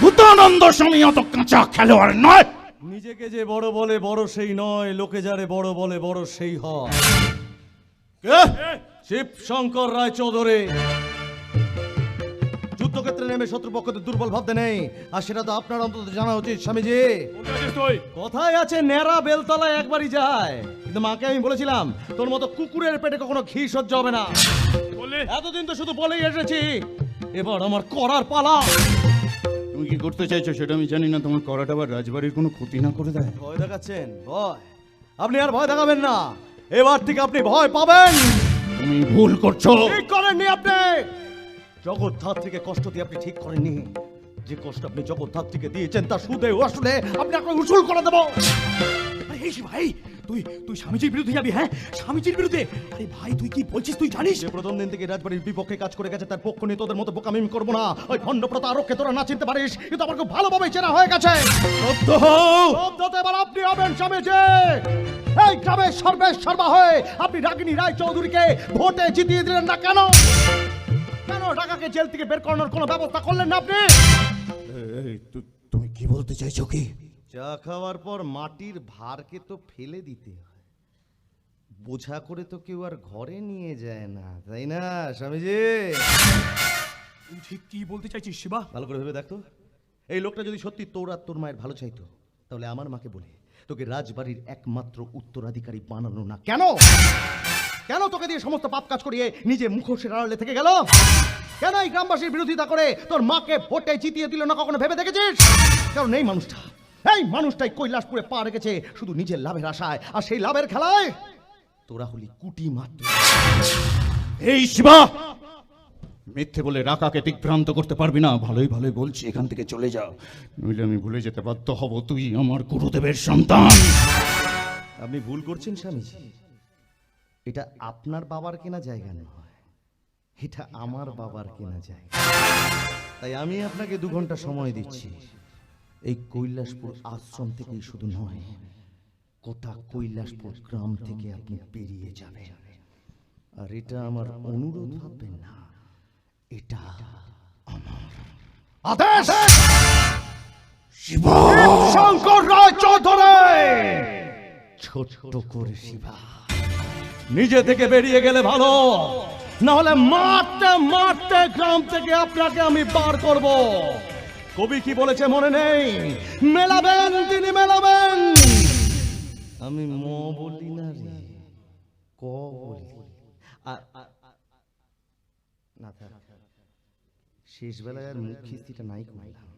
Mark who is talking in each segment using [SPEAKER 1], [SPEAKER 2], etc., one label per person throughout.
[SPEAKER 1] ভূতানন্দ স্বামী অত কাঁচা খেলোয়াড় নয়।
[SPEAKER 2] নিজেকে যে বড় বলে বড় সেই নয় লোকে যারে বড় বলে বড় সেই হয়। শিব শঙ্কর রায় চৌধুরী যুদ্ধক্ষেত্রে নেমে শত্রুপক্ষদের দুর্বল ভাবতে নেই আর সেটা তো আপনার অন্তত জানা উচিত স্বামীজি। কোথায় আছে নেড়া বেলতলায় একবারই যায়। কিন্তু মাকে আমি বলেছিলাম তোর মতো কুকুরের পেটে কখনো ঘি সহ্য হবে না। এতদিন তো শুধু বলেই এসেছি এবার আমার করার পালা।
[SPEAKER 1] তুমি কি করতে চাইছো সেটা আমি জানি না। তোমার করাটা আবার রাজবাড়ির কোনো ক্ষতি না করে দেয়?
[SPEAKER 2] ভয় দেখাচ্ছেন ভয়। আপনি আর ভয় দেখাবেন না। এবার থেকে আপনি ভয় পাবেন।
[SPEAKER 1] তুমি ভুল করছ।
[SPEAKER 2] ঠিক করেননি আপনি। জগৎ থেকে কষ্ট দিয়ে আপনি ঠিক করেননি। যে কষ্ট আপনি জগৎ থেকে দিয়েছেন তা সুদে আসলে আপনি আপনাকে উসুল করে দেবো।
[SPEAKER 3] ভাই তুই তুই স্বামীজির বিরুদ্ধে যাবি হ্যাঁ? স্বামীজির বিরুদ্ধে। আরে ভাই তুই কি বলছিস তুই জানিস?
[SPEAKER 2] যে প্রথম দিন থেকে রাজবাড়ির বিপক্ষে কাজ করে গেছে তার পক্ষ নিয়ে তোদের মতো বোকামি করব না। ওই খণ্ড প্রতারককে তোরা না চিনতে পারিস কিন্তু আমার খুব ভালোভাবে চেনা হয়ে গেছে।
[SPEAKER 1] শব্দ।
[SPEAKER 2] শব্দতে এবার আপনি হবেন স্বামীজি। এই গ্রামের সর্বে সর্বা হয়ে আপনি রাগিনী রায় চৌধুরীকে ভোটে জিতিয়ে দিলেন না কেন? কেন ঢাকাকে জেল থেকে বের করানোর কোনো ব্যবস্থা করলেন না আপনি?
[SPEAKER 1] তুমি কি বলতে চাইছো কি?
[SPEAKER 2] চা খাওয়ার পর মাটির ভারকে তো ফেলে দিতে হয়। বোঝা করে তো কেউ আর ঘরে নিয়ে যায় না তাই না স্বামীজি?
[SPEAKER 3] তুই ঠিক কি বলতে চাইছিস শিবা?
[SPEAKER 2] ভালো করে ভেবে দেখতো এই লোকটা যদি সত্যি তোর আর তোর মায়ের ভালো চাইতো তাহলে আমার মাকে বলে তোকে রাজবাড়ির একমাত্র উত্তরাধিকারী বানানো না। কেন? কেন তোকে দিয়ে সমস্ত পাপ কাজ করিয়ে নিজে মুখোশের আড়ালে থেকে গেল? কেন এই গ্রামবাসীর বিরোধিতা করে তোর মাকে ভোটে জিতিয়ে দিল না কখনো ভেবে দেখেছিস? কারণ এই মানুষটা? এই মানুষটাই কৈলাসপুরে পা রেখেছে শুধু নিজের লাভের আশায়। আর সেই লাভের খেলায় তোরা হলি কুটি মাত্র।
[SPEAKER 1] এই শিবা! মিথ্যে বলে রাকাকে দিগ্ভ্রান্ত করতে পারবি না। ভালোই ভালোই বলছি এখান থেকে চলে যাও। নইলে আমি ভুলে যেতে বাধ্য হব তুই আমার গুরুদেবের সন্তান।
[SPEAKER 2] আপনি ভুল করছেন স্বামীজি। এটা আপনার বাবার কেনা জায়গা নয় এটা আমার বাবার কেনা জায়গা। তাই আমি আপনাকে দু ঘণ্টা সময় দিচ্ছি। এই কৈলাসপুর আশ্রম থেকেই শুধু নয় কোথা কৈলাসপুর গ্রাম থেকে আপনি পেরিয়ে যাবে আর এটা আমার অনুরোধ ভাববেন না এটা আমার আদেশ!
[SPEAKER 1] শিবা!
[SPEAKER 2] শঙ্কর রায় চৌধুরী! ছোট্ট করে শিবা। নিজে থেকে বেরিয়ে গেলে ভালো। না হলে মারতে মারতে গ্রাম থেকে আপনাকে আমি বার করব। কবি কি বলেছে মনে নেই? মেলাবেন, তিনি মেলাবেন। আমি ম বলি না রে, ক বলি। না থাক। শেষ বেলায় আর মুখ খিস্তিটা নাই করলাম।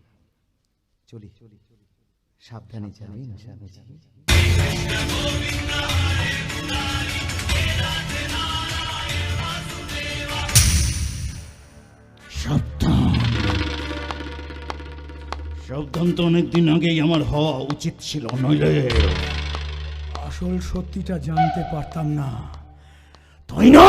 [SPEAKER 2] চলি। সাবধানে যাবেন স্বামীজি
[SPEAKER 1] সাবধান সাবধান তো অনেকদিন আগেই আমার হওয়া উচিত ছিল নইলে
[SPEAKER 3] আসল সত্যিটা জানতে পারতাম না।
[SPEAKER 1] তাই না!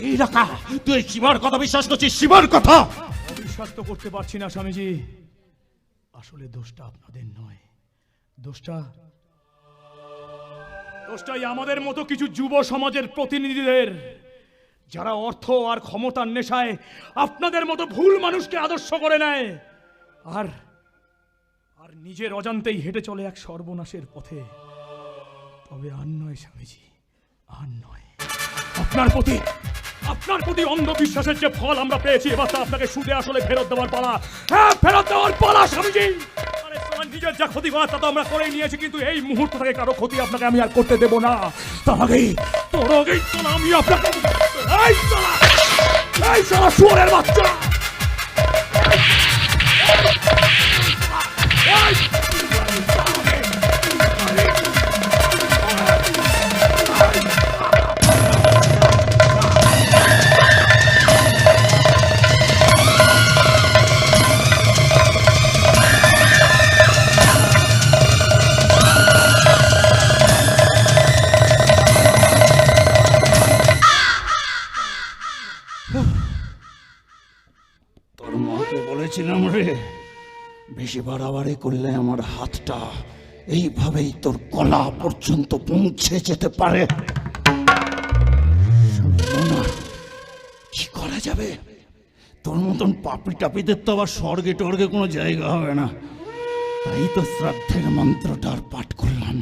[SPEAKER 1] এই রাখা তুই শিবার কথা বিশ্বাস করছিস শিবার কথা!
[SPEAKER 3] অবিশ্বাস তো করতে পারছি না স্বামীজি। আসলে দোষটা আপনাদের নয়। দোষটা দোষটাই আমাদের মতো কিছু যুব সমাজের প্রতিনিধিদের। যারা অর্থ আর ক্ষমতার নেশায় আপনাদের মতো ভুল মানুষকে আদর্শ করে নেয়, আর আর নিজের অজান্তেই হেঁটে চলে এক সর্বনাশের পথে। তবে আর নয়, স্বামীজি, আর নয়। আপনার প্রতি আপনার প্রতি অন্ধবিশ্বাসের যে ফল আমরা পেয়েছি, এবার তা আপনাকে সুদে আসলে ফেরত দেওয়ার পালা। হ্যাঁ ফেরত দেওয়ার পালা, স্বামীজি! নিজের যা ক্ষতি করার তা তো আমরা করেই নিয়েছি, কিন্তু এই মুহূর্ত থেকে কারও ক্ষতি আপনাকে আমি আর করতে দেব না। তার আগেই তোর আমি আপনাকে এই তোলা এই সারা শুয়ারের বাচ্চা!
[SPEAKER 1] মাকে বলেছিলাম রে বেশি বাড়াবাড়ি করলে আমার হাতটা এইভাবেই তোর গলা পর্যন্ত পৌঁছে যেতে পারে। যাবে? তোর মতন পাপি টাপিদের তো আবার স্বর্গে টর্গে কোনো জায়গা হবে না। তাই তো শ্রাদ্ধের মন্ত্রটা আর পাঠ করলাম!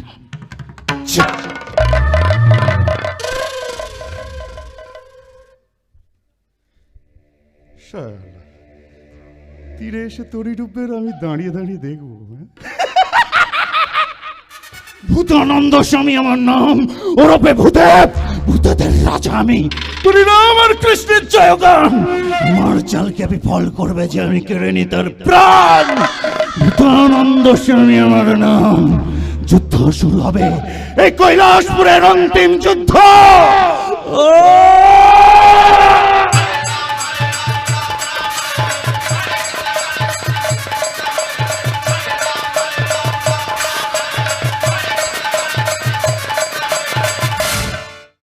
[SPEAKER 1] শালা, তীরে এসে তরি রূপের আমি দাঁড়িয়ে দাঁড়িয়ে দেখব হ্যাঁ? ভূতানন্দ স্বামী আমার নাম ওরপে ভূদেব ভূতেদের রাজা আমি। তুমি রাম আর কৃষ্ণের জয়গান। আমার চালকে বিফল করবে যে আমি কেড়ে নি তার প্রাণ। ভূতানন্দ স্বামী আমার নাম যুদ্ধ শুরু হবে। এই কৈলাসপুরের অন্তিম যুদ্ধ! ও!